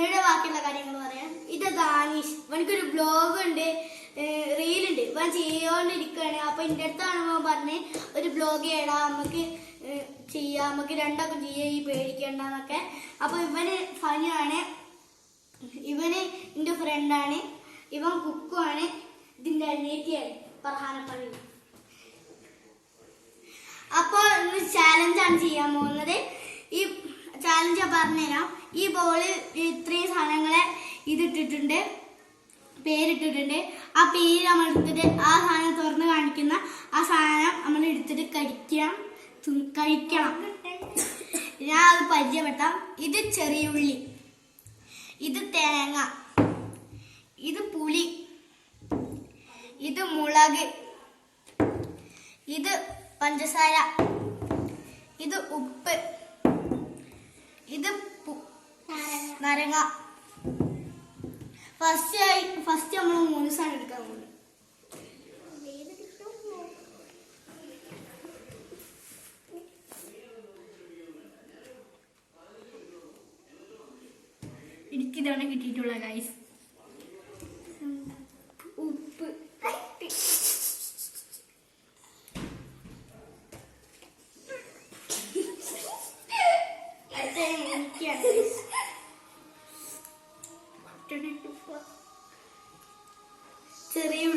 പിന്നീട് ബാക്കിയുള്ള കാര്യങ്ങൾ പറയാം. ഇത് ദാനീഷ്. വനിക്കൊരു ബ്ലോഗ് ഉണ്ട് റീലുണ്ട്. ഇവൻ ചെയ്യോണ്ടിരിക്കുകയാണ് അപ്പോൾ എന്റെ അടുത്താണ് പറഞ്ഞ് ഒരു ബ്ലോഗ് ചെയ്യടാം. നമുക്ക് ചെയ്യാം. നമുക്ക് രണ്ടൊക്കെ ചെയ്യാം. ഈ പേടിക്കേണ്ട എന്നൊക്കെ അപ്പോൾ ഇവന് ഫനിയാണ്. ഇവന് എന്റെ ഫ്രണ്ടാണ് ഇവൻ കുക്കുമാണ് ഇതിന്റെ അനിയത്തിയാണ്. പണി അപ്പോൾ ഇന്ന് ചാലഞ്ചാണ് ചെയ്യാൻ പോകുന്നത്. ഈ ചാലഞ്ച് പറഞ്ഞുതരാം. ഈ ബോളിൽ ഇത്രയും സാധനങ്ങളെ ഇതിട്ടിട്ടുണ്ട് പേരിട്ടിട്ടുണ്ട്. ആ പേര് നമ്മൾ എടുത്തിട്ട് ആ സാധനം തുറന്ന് കാണിക്കുന്ന ആ സാധനം നമ്മൾ എടുത്തിട്ട് കഴിക്കണം കഴിക്കണം. ഞാൻ അത് പരിചയപ്പെട്ടാം ഇത് ചെറിയ ഉള്ളി ഇത് തേങ്ങ ഇത് പുളി ഇത് മുളക് ഇത് പഞ്ചസാര ഇത് ഉപ്പ് ഇത് നരങ്ങ ഫസ്റ്റ് ആയി ഫസ്റ്റ് നമ്മൾ മൂന്ന് സാധനം എടുക്കാൻ പോകുന്നു. എനിക്കിതാണ് കിട്ടിയിട്ടുള്ള ഗൈസ് ഉപ്പ്. എനിക്കാണ്. ചെറിയ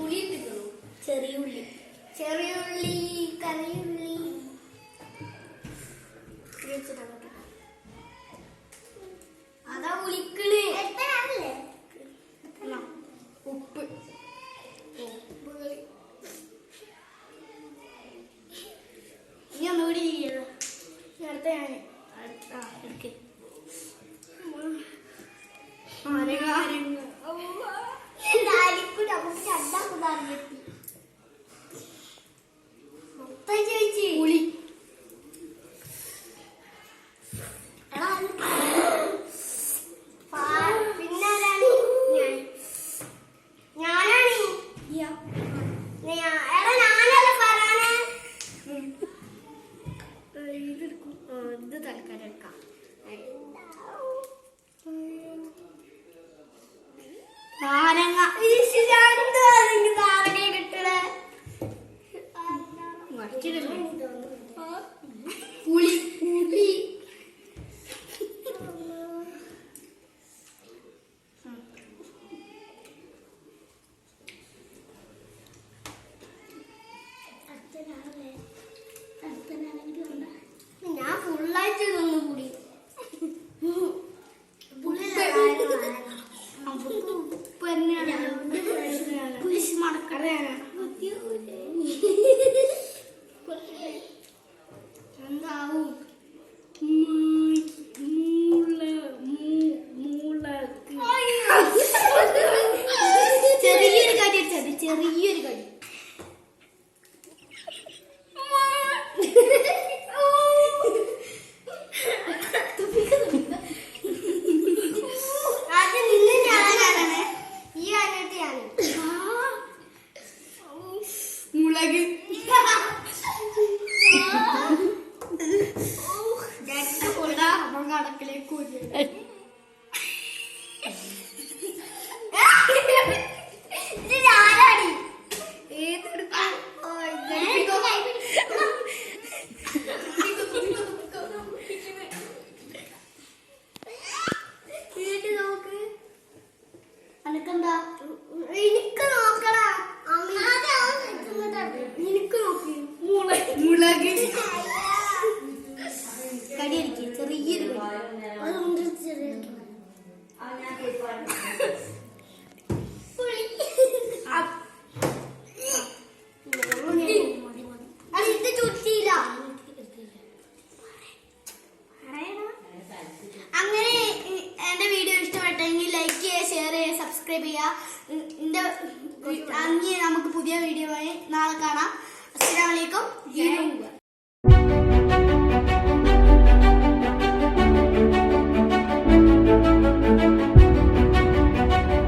പുളി ചെറിയ ഉള്ളി. ചെറിയ ഉള്ളി കറിയുള്ളി. ഇത് ഇത് തൽക്കാലം എടുക്കാം. നാരങ്ങ. നാരങ്ങ കിട്ടണേ പുളി നോക്ക്. അനക്കെന്താ? എനിക്ക് നോക്കടാ. നിനക്ക് നോക്കി. മുളക്. മുളക്. സബ്സ്ക്രൈബ് ചെയ്യുക നമുക്ക് പുതിയ വീഡിയോ നാളെ കാണാം. അസ്സലാമലൈക്കും